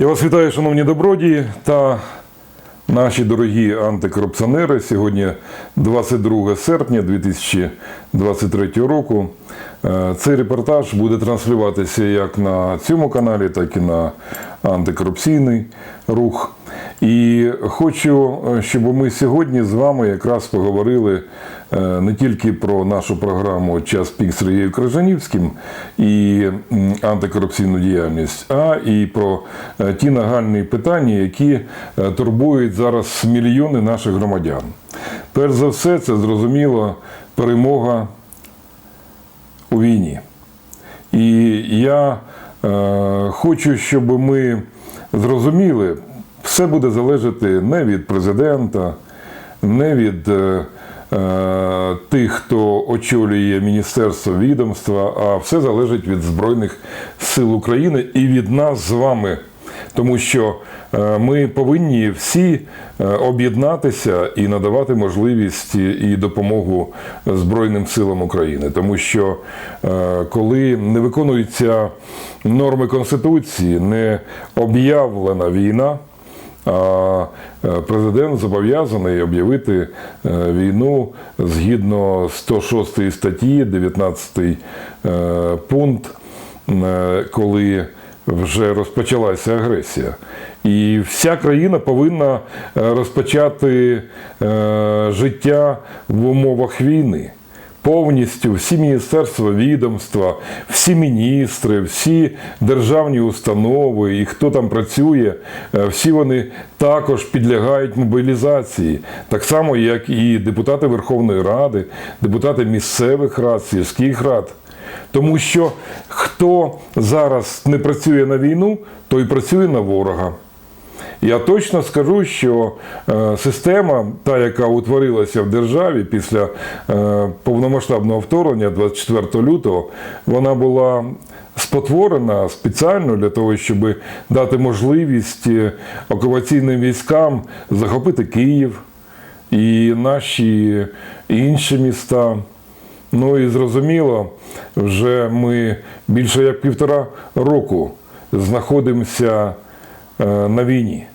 Я вас вітаю, шановні добродії та наші дорогі антикорупціонери. Сьогодні 22 серпня 2023 року. Е, Цей репортаж буде транслюватися як на цьому каналі, так і на антикорупційний рух. І хочу, е, щоб ми сьогодні з вами якраз поговорили не тільки про нашу програму Час пік з Сергієм Крижанівським і антикорупційну діяльність, а і про е, ті нагальні питання, які е, турбують зараз мільйони наших громадян. Перш за все, це зрозуміло перемога у війні. І я е, хочу, щоб ми зрозуміли, все буде залежати не від президента, не від е, е, тих, хто очолює міністерство відомства, а все залежить від Збройних сил України і від нас з вами. Тому що е, ми повинні всі е, об'єднатися і надавати можливість і- допомогу Збройним силам України. Тому що е, коли не виконуються норми Конституції, не об'явлена війна, а е, президент зобов'язаний об'явити е, війну згідно 106 статті, 19 е, пункт, коли вже розпочалася агресія. І вся країна повинна розпочати життя в умовах війни. Повністю всі міністерства, відомства, всі міністри, всі державні установи і хто там працює, е, всі вони також підлягають мобілізації, так само, як і депутати Верховної Ради, депутати місцевих рад, сільських рад. Тому що хто зараз не працює на війну, той працює на ворога. Я точно скажу, що е, система, та, яка утворилася в державі після е, повномасштабного вторгнення 24 лютого, вона була спотворена спеціально для того, щоб дати можливість е, окупаційним військам захопити Київ і наші інші міста. Ну і зрозуміло, вже ми більше як півтора року знаходимося на війні.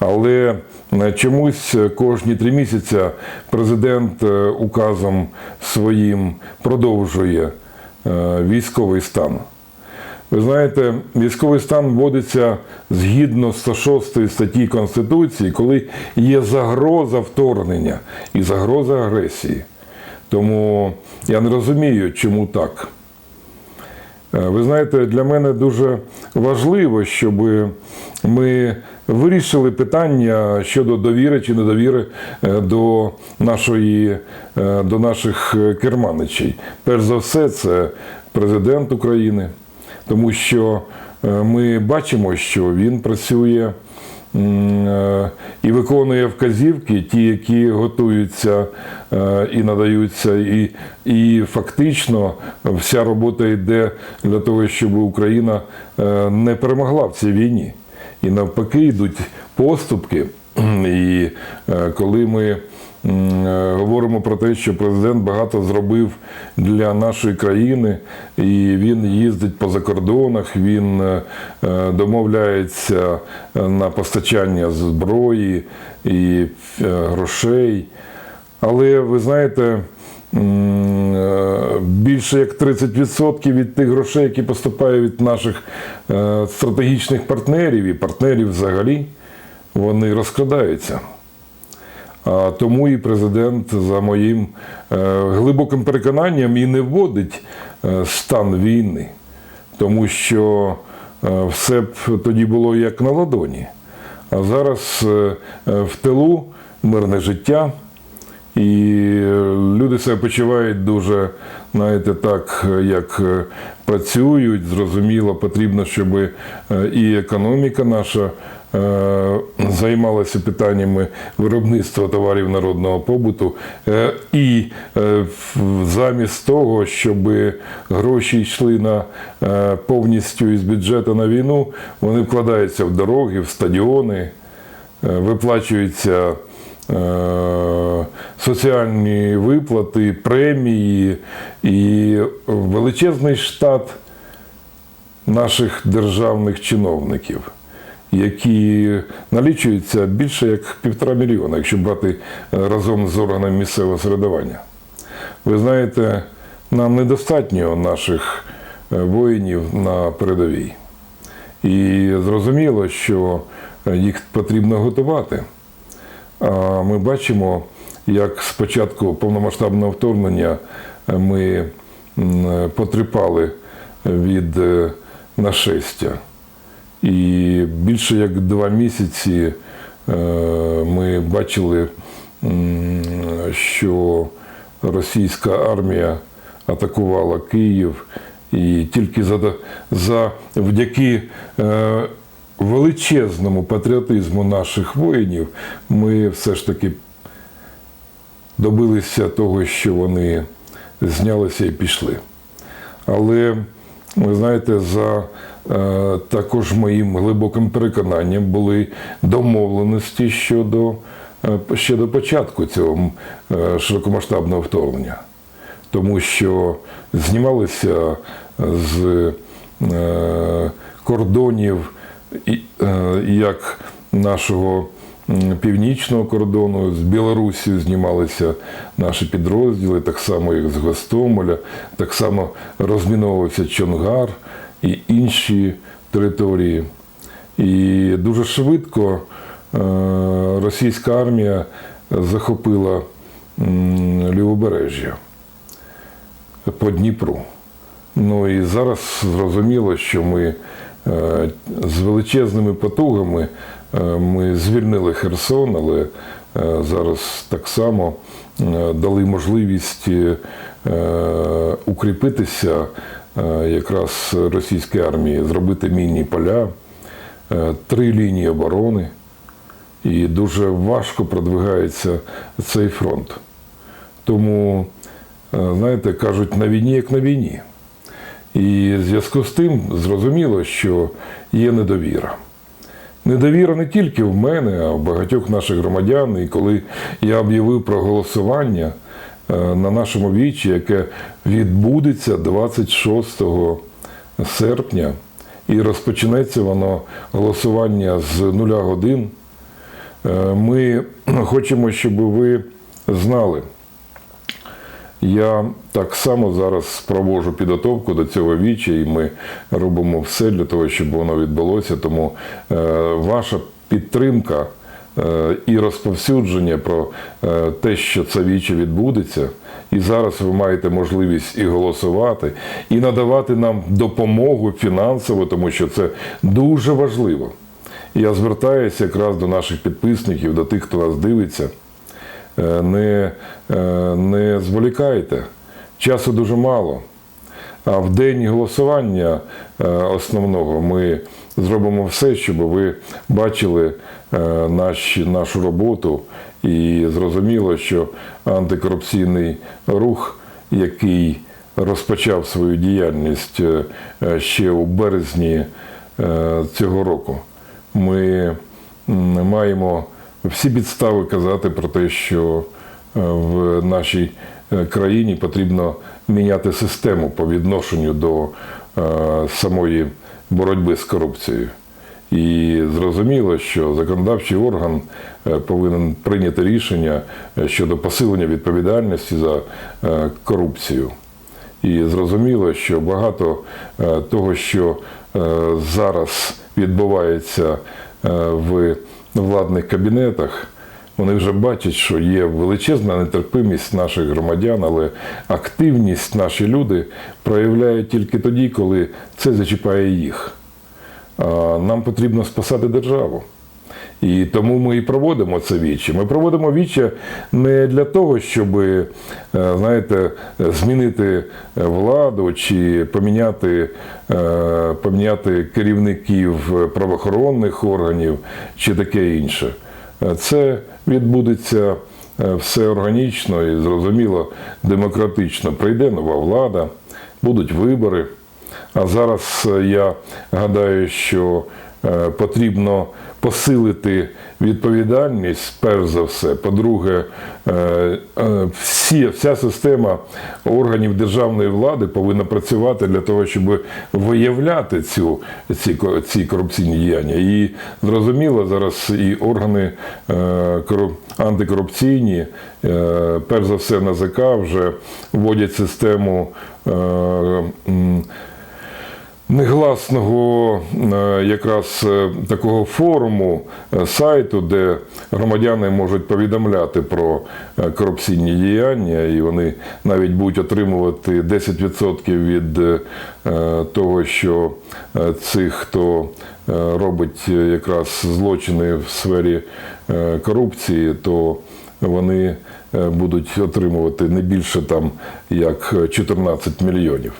Але е, чомусь кожні три місяці президент е, указом своїм продовжує е, військовий стан. Ви знаєте, військовий стан вводиться згідно 106 статті Конституції, коли є загроза вторгнення і загроза агресії. Тому я не розумію, чому так. Е, Ви знаєте, для мене дуже важливо, щоб ми вирішили питання щодо довіри чи недовіри е, до, нашої, е, до наших керманичей. Перш за все, це президент України, тому що ми бачимо, що він працює і виконує вказівки, ті, які готуються е, і надаються, і, і фактично вся робота йде для того, щоб Україна е, не перемогла в цій війні. І навпаки йдуть поступки. І е, коли ми е, говоримо про те, що президент багато зробив для нашої країни, і він їздить по закордонах, він е, е, домовляється е, на постачання зброї і е, грошей. Але ви знаєте, е, більше як 30% від тих грошей, які поступають від наших е, стратегічних партнерів і партнерів взагалі, вони розкрадаються. Тому і президент, за моїм е, глибоким переконанням, і не вводить е, стан війни, тому що е, все б тоді було як на ладоні. А зараз в тилу мирне життя, і е, люди себе почувають дуже, знаєте, так, е, як е, працюють. Зрозуміло, потрібно, щоб і економіка наша займалася питаннями виробництва товарів народного побуту. І замість того, щоб гроші йшли на повністю із бюджету на війну, вони вкладаються в дороги, в стадіони, виплачуються соціальні виплати, премії і величезний штат наших державних чиновників. які налічуються більше як півтора мільйона, якщо брати е, разом з органами місцевого середування. Ви знаєте, нам недостатньо наших е, воїнів на передовій. І зрозуміло, що е, їх потрібно готувати. Ми бачимо, як з початку повномасштабного вторгнення ми потріпали від е, нашестя. І більше як два місяці е, ми бачили, що російська армія атакувала Київ, і тільки за, за вдяки е, величезному патріотизму наших воїнів ми все ж таки добилися того, що вони знялися і пішли. Але ви знаєте, за е, також моїм глибоким переконанням були домовленості щодо е, ще до початку цього е, широкомасштабного вторгнення, тому що знімалися з е, кордонів як нашого північного кордону, з Білорусі знімалися наші підрозділи, так само як з Гостомеля, так само розміновувався Чонгар і інші території. І дуже швидко е, російська армія захопила лівобережжя по Дніпру. Ну і зараз зрозуміло, що ми е, з величезними потугами е, ми звільнили Херсон, але е, зараз так само е, дали можливість е, укріпитися е, якраз російській армії, зробити мінні поля, е, три лінії оборони. І дуже важко продвигається цей фронт. Тому, е, знаєте, кажуть, на війні як на війні. І в зв'язку з тим зрозуміло, що є недовіра. Недовіра не тільки в мене, а в багатьох наших громадян. І коли я об'явив про голосування е, на нашому вічі, яке відбудеться 26 серпня, і розпочнеться воно голосування з нуля годин, е, ми хочемо, щоб ви знали. Я так само зараз проводжу підготовку до цього віча, і ми робимо все для того, щоб воно відбулося. Тому е, ваша підтримка е, і розповсюдження про е, те, що це віче відбудеться, і зараз ви маєте можливість і голосувати, і надавати нам допомогу фінансово, тому що це дуже важливо. Я звертаюся якраз до наших підписників, до тих, хто нас дивиться. Е, не, е, не зволікайте. Часу дуже мало. А в день голосування е, основного ми зробимо все, щоб ви бачили е, наш, нашу роботу і зрозуміло, що антикорупційний рух, який розпочав свою діяльність ще у березні цього року, ми маємо всі підстави казати про те, що е, в нашій е, країні потрібно міняти систему по відношенню до е, самої боротьби з корупцією. І зрозуміло, що законодавчий орган повинен прийняти рішення щодо посилення відповідальності за корупцію. І зрозуміло, що багато того, що зараз відбувається в владних кабінетах, вони вже бачать, що є величезна нетерпимість наших громадян, але активність наші люди проявляють тільки тоді, коли це зачіпає їх. Нам потрібно спасати державу. І тому ми і проводимо це віче. Ми проводимо віче не для того, щоб, е, знаєте, змінити владу чи поміняти, е, поміняти керівників правоохоронних органів чи таке інше. Е, Це відбудеться е, все органічно і зрозуміло демократично. Прийде нова влада, будуть вибори. А зараз е, я гадаю, що е, потрібно посилити відповідальність, перш за все. По-друге, е, е, всі, вся система органів державної влади повинна працювати для того, щоб виявляти цю, ці, ці корупційні діяння. І зрозуміло, зараз і органи е, антикорупційні, е, перш за все НАЗК вже вводять систему. Негласного е, якраз е, такого форуму е, сайту, де громадяни можуть повідомляти про корупційні діяння, і вони навіть будуть отримувати 10% від того, що цих, хто робить якраз злочини в сфері корупції, то вони будуть отримувати не більше там як 14 мільйонів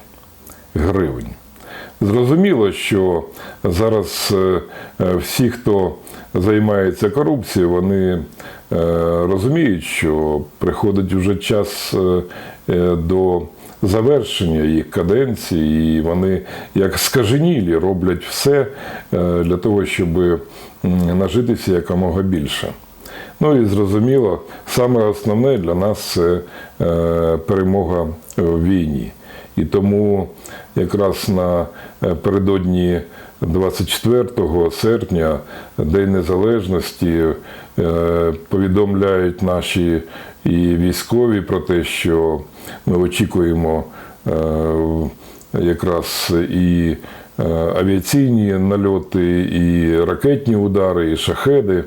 гривень. Зрозуміло, що зараз е, всі, хто займається корупцією, вони е, розуміють, що приходить вже час е, до завершення їх каденції, і вони, як скаженілі, роблять все для того, щоб нажитися якомога більше. Ну і зрозуміло, саме основне для нас це перемога в війні. І тому якраз на е, передодні 24 серпня, День Незалежності, е, повідомляють наші і військові про те, що ми очікуємо е, якраз і авіаційні нальоти, і ракетні удари, і шахеди.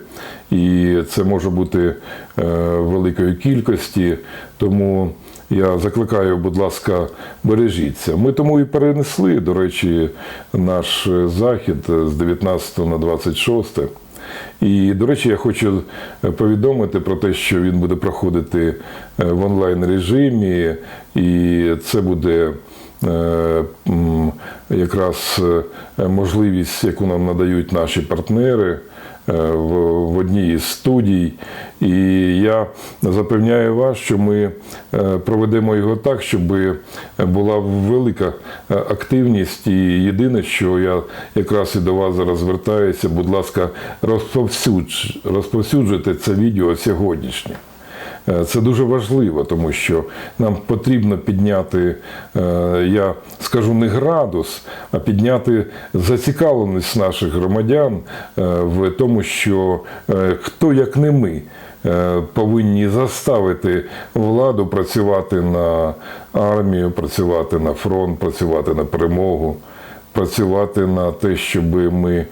І це може бути великої кількості. Тому я закликаю, будь ласка, бережіться. Ми тому і перенесли, до речі, наш захід з 19 на 26. І, до речі, я хочу повідомити про те, що він буде проходити е, в онлайн режимі, і це буде е, якраз е, можливість, яку нам надають наші партнери е, в, в одній із студій. І я запевняю вас, що ми е, проведемо його так, щоб була велика е, активність. І єдине, що я якраз і до вас зараз звертаюся, будь ласка, розповсюдж, розповсюджуйте це відео сьогоднішнє. Е, Це дуже важливо, тому що нам потрібно підняти, е, я скажу не градус, а підняти зацікавленість наших громадян е, в тому, що хто як не ми повинні заставити владу працювати на армію, працювати на фронт, працювати на перемогу, працювати на те, щоб ми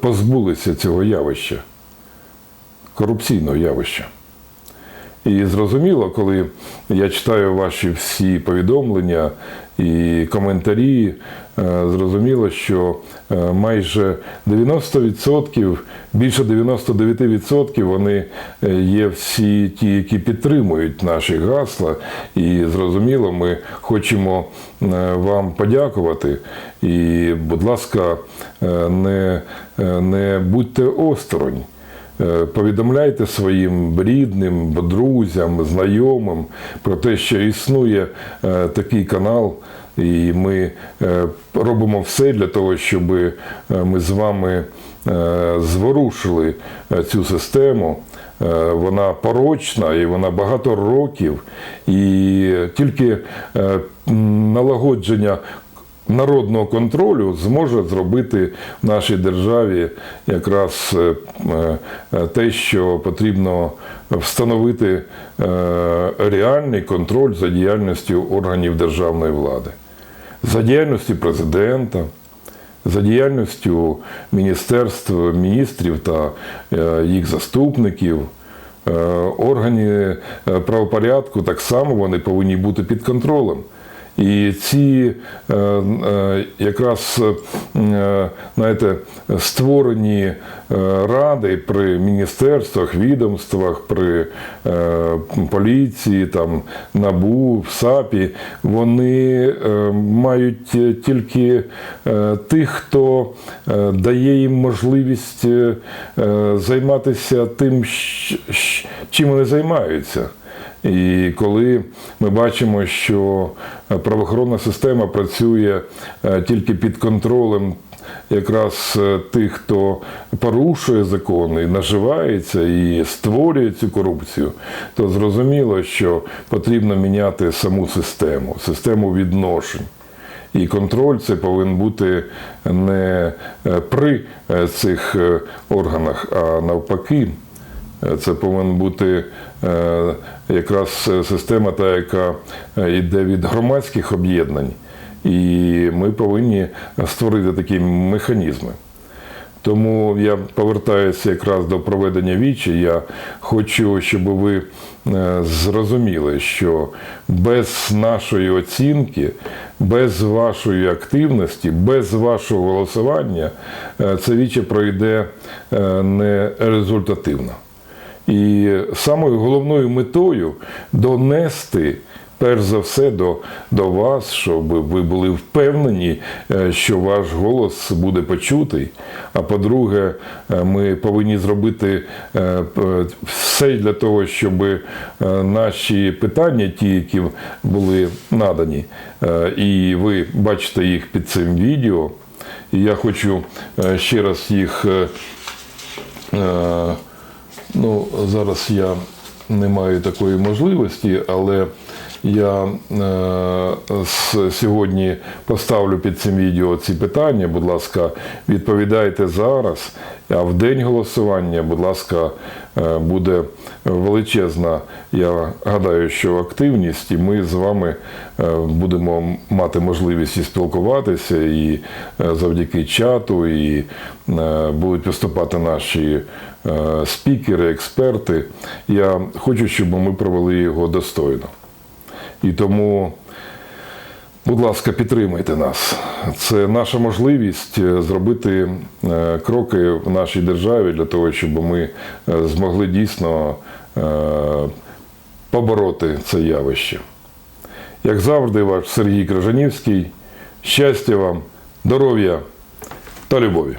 позбулися цього явища, корупційного явища. І зрозуміло, коли я читаю ваші всі повідомлення і коментарі, е, зрозуміло, що е, майже 90%, більше 99% вони е, є всі ті, які підтримують наші гасла. І зрозуміло, ми хочемо вам подякувати. І, будь ласка, не, не будьте осторонь. Е, Повідомляйте своїм рідним, друзям, знайомим про те, що існує е, такий канал, і ми е, робимо все для того, щоб ми з вами зворушили цю систему. Вона порочна і вона багато років, і тільки налагодження народного контролю зможе зробити в нашій державі якраз е, е, те, що потрібно встановити е, реальний контроль за діяльністю органів державної влади, за діяльністю президента. За діяльністю міністерств, міністрів та їх заступників, органи правопорядку так само вони повинні бути під контролем. І ці е, е, якраз е, знаєте, створені ради при міністерствах, відомствах, при поліції, там, НАБУ, САПі, вони мають тільки тих, хто дає їм можливість займатися тим, чим вони займаються. І коли ми бачимо, що правоохоронна система працює е, тільки під контролем якраз е, тих, хто порушує закони, наживається і створює цю корупцію, то зрозуміло, що потрібно міняти саму систему, систему відношень. І контроль це повинен бути не е, при е, цих е, органах, а навпаки. Е, Це повинна бути е, якраз е, система, та, яка йде від громадських об'єднань. І ми повинні створити такі механізми. Тому я повертаюся якраз до проведення вічі. Я хочу, щоб ви зрозуміли, що без нашої оцінки, без вашої активності, без вашого голосування це віче пройде не результативно. І самою головною метою донести перш за все до, до вас, щоб ви були впевнені, е, що ваш голос буде почутий. А по-друге, е, ми повинні зробити е, все для того, щоб наші питання, ті, які були надані, і ви бачите їх під цим відео. І я хочу ще раз їх. Ну, зараз я не маю такої можливості, але я е, сьогодні поставлю під цим відео ці питання. Будь ласка, відповідайте зараз. А в день голосування, будь ласка, буде величезна, я гадаю, що активність, і ми з вами е, будемо мати можливість і спілкуватися, і е, завдяки чату, і е, будуть виступати наші е, спікери, експерти. Я хочу, щоб ми провели його достойно. І тому, будь ласка, підтримайте нас. Це наша можливість е, зробити е, кроки в нашій державі для того, щоб ми е, змогли дійсно побороти це явище. Як завжди, ваш Сергій Кражанівський. Щастя вам, здоров'я та любові.